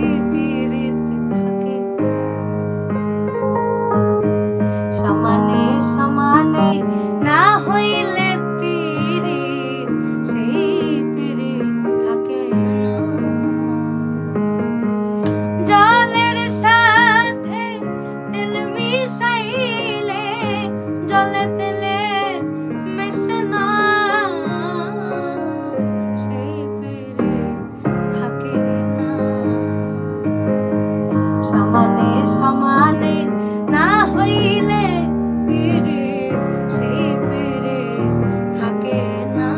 be সমানে সমানে না হইলে পিড়ে সেই পিড়ে থাকে না।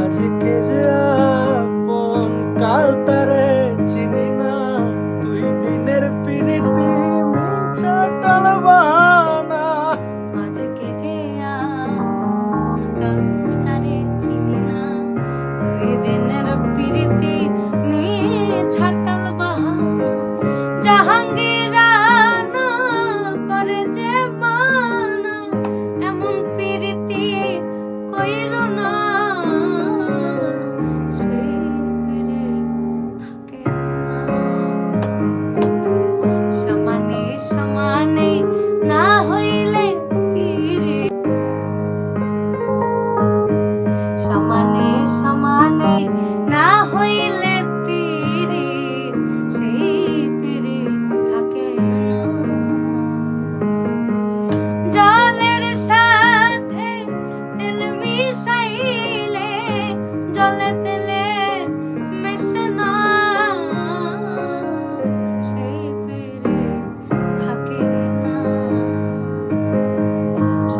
আজকে যে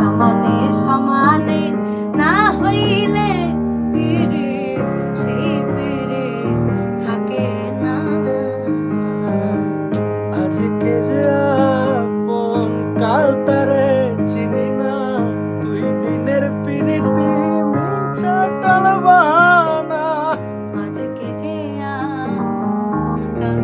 সমানে সমানে না হইলে পিড়ে সেই পিড়ে থাকে না। আজকে যে আপন কাল তারে চিনি না দুই দিনের পিড়িতে মিছা টালবানা আজকে যে আপন কাল